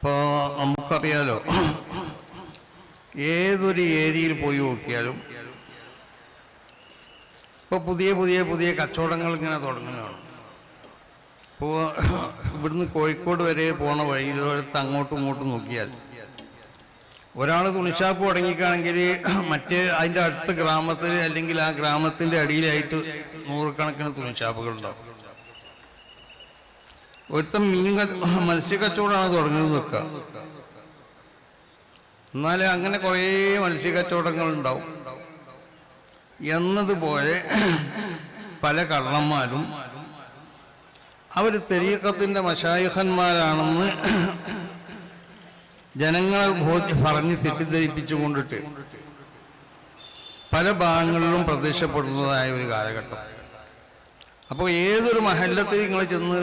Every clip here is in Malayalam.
ഇപ്പോൾ നമുക്കറിയാലോ ഏതൊരു ഏരിയയിൽ പോയി നോക്കിയാലും ഇപ്പോൾ പുതിയ പുതിയ പുതിയ കച്ചവടങ്ങൾ ഇങ്ങനെ തുടങ്ങുന്നതാണ്. ഇപ്പോൾ ഇവിടുന്ന് കോഴിക്കോട് വരെ പോണ വഴിയിലോടത്ത് അങ്ങോട്ടും ഇങ്ങോട്ടും നോക്കിയാൽ ഒരാൾ തുണിഷാപ്പ് തുടങ്ങിക്കാണെങ്കിൽ മറ്റേ അതിന്റെ അടുത്ത ഗ്രാമത്തിൽ അല്ലെങ്കിൽ ആ ഗ്രാമത്തിന്റെ അടിയിലായിട്ട് നൂറുകണക്കിന് തുണിഷാപ്പുകളുണ്ടാവും. ഒരുത്തൻ മീൻ കച്ച- മത്സ്യ കച്ചവടമാണ് തുടങ്ങുന്നത് നിൽക്കുക എന്നാൽ അങ്ങനെ കുറേ മത്സ്യ കച്ചവടങ്ങൾ ഉണ്ടാവും എന്നതുപോലെ പല കള്ളന്മാരും അവർ തെരീക്കത്തിന്റെ മഷായുഹന്മാരാണെന്ന് ജനങ്ങളെ ബോധ്യ പറഞ്ഞ് തെറ്റിദ്ധരിപ്പിച്ചു കൊണ്ടിട്ട് പല ഭാഗങ്ങളിലും പ്രത്യക്ഷപ്പെടുന്നതായ ഒരു കാലഘട്ടം. അപ്പോൾ ഏതൊരു മഹല്ലത്തിൽ നിങ്ങൾ ചെന്ന്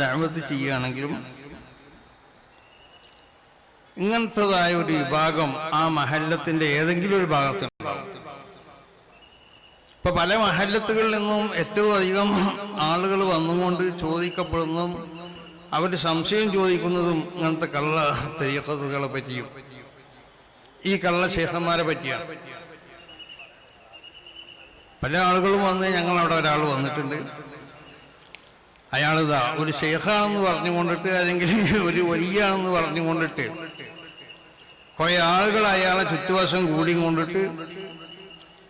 ദാമത്ത് ചെയ്യുകയാണെങ്കിലും ഇങ്ങനത്തതായ ഒരു വിഭാഗം ആ മഹല്ലത്തിന്റെ ഏതെങ്കിലും ഒരു ഭാഗത്തുണ്ടാവും ഇപ്പൊ പല മഹല്ലത്തുകളിൽ നിന്നും ഏറ്റവും അധികം ആളുകൾ വന്നുകൊണ്ട് ചോദിക്കപ്പെടുന്നതും അവർ സംശയം ചോദിക്കുന്നതും ഇങ്ങനത്തെ കള്ള തെയ്യക്കത്തുകളെ പറ്റിയും ഈ കള്ള ശേഖന്മാരെ പറ്റിയാണ്. പല ആളുകളും വന്ന് ഞങ്ങളവിടെ ഒരാൾ വന്നിട്ടുണ്ട്. അയാളിതാ ഒരു ഷെയ്ഖാണെന്ന് പറഞ്ഞുകൊണ്ടിട്ട് അല്ലെങ്കിൽ ഒരു വലിയാണെന്ന് പറഞ്ഞുകൊണ്ടിട്ട് കുറെ ആളുകൾ അയാളെ ചുറ്റുവശം കൂടി കൊണ്ടിട്ട്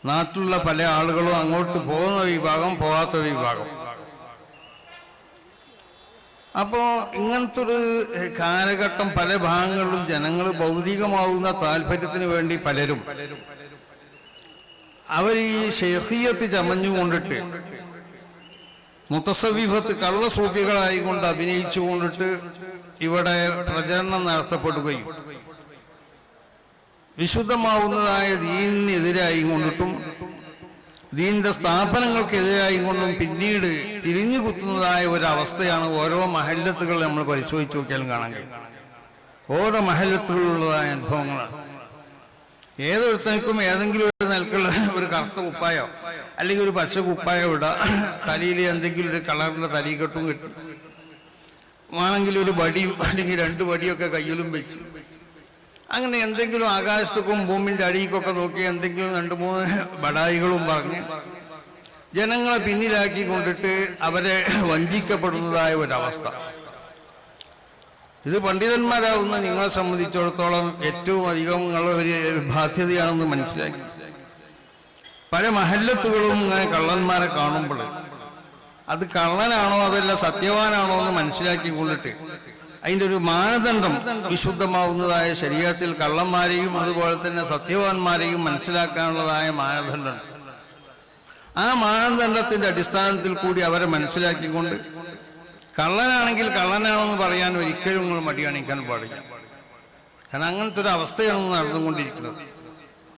നാട്ടിലുള്ള പല ആളുകളും അങ്ങോട്ട് പോകുന്ന വിഭാഗം പോകാത്ത വിഭാഗം. അപ്പോൾ ഇങ്ങനത്തെ ഒരു കാലഘട്ടം പല ഭാഗങ്ങളിലും ജനങ്ങൾ ഭൗതികമാവുന്ന താല്പര്യത്തിന് വേണ്ടി പലരും അവർ ഈ ഷെഹിയത്ത് ചമഞ്ഞുകൊണ്ടിട്ട് മുത്തസവീഫത്ത് കള്ള സൂഫികളായിക്കൊണ്ട് അഭിനയിച്ചു കൊണ്ടിട്ട് ഇവിടെ പ്രചരണം നടത്തപ്പെടുകയും വിശുദ്ധമാവുന്നതായ ദീനിനെതിരായി കൊണ്ടിട്ടും ദീനിന്റെ സ്ഥാപനങ്ങൾക്കെതിരായി കൊണ്ടും പിന്നീട് തിരിഞ്ഞു കുത്തുന്നതായ ഒരു അവസ്ഥയാണ് ഓരോ മഹല്ലത്തുകൾ നമ്മൾ പരിശോധിച്ച് നോക്കിയാലും കാണാൻ കഴിയും. ഓരോ മഹല്ലത്തുകളിലുള്ളതായ അനുഭവങ്ങളാണ്. ഏതൊരുത്തനിക്കും ഏതെങ്കിലും ഒരു നിലക്കുള്ള ഒരു കറുത്ത കുപ്പായോ അല്ലെങ്കിൽ ഒരു പച്ച കുപ്പായോ ഇടാം. തലയിൽ എന്തെങ്കിലും ഒരു കളറിന്റെ തലീകെട്ടും കിട്ടും. ആണെങ്കിൽ ഒരു വടിയും അല്ലെങ്കിൽ രണ്ട് വടിയൊക്കെ കയ്യിലും വെച്ച്. അങ്ങനെ എന്തെങ്കിലും ആകാശത്തേക്കും ഭൂമിന്റെ അടിയിക്കൊക്കെ നോക്കി എന്തെങ്കിലും രണ്ട് മൂന്ന് ബടായികളും പറഞ്ഞ് ജനങ്ങളെ പിന്നിലാക്കി കൊണ്ടിട്ട് അവരെ വഞ്ചിക്കപ്പെടുന്നതായ ഒരവസ്ഥ. ഇത് പണ്ഡിതന്മാരാകുന്ന നിങ്ങളെ സംബന്ധിച്ചിടത്തോളം ഏറ്റവും അധികം നിങ്ങളുടെ ഒരു ബാധ്യതയാണെന്ന് മനസ്സിലാക്കി. പല മഹല്ലത്തുകളും ഇങ്ങനെ കള്ളന്മാരെ കാണുമ്പോൾ അത് കള്ളനാണോ അതല്ല സത്യവാനാണോ എന്ന് മനസ്സിലാക്കി കൊണ്ടിട്ട് അതിന്റെ ഒരു മാനദണ്ഡം വിശുദ്ധമാവുന്നതായ ശരീരത്തിൽ കള്ളന്മാരെയും അതുപോലെ തന്നെ സത്യവാന്മാരെയും മനസ്സിലാക്കാനുള്ളതായ മാനദണ്ഡം. ആ മാനദണ്ഡത്തിന്റെ അടിസ്ഥാനത്തിൽ കൂടി അവരെ മനസ്സിലാക്കിക്കൊണ്ട് കള്ളനാണെങ്കിൽ കള്ളനാണെന്ന് പറയാൻ ഒരിക്കലും നിങ്ങൾ മടി കാണിക്കാൻ പാടില്ല. കാരണം അങ്ങനത്തെ ഒരു അവസ്ഥയാണ് നടന്നുകൊണ്ടിരിക്കുന്നത്.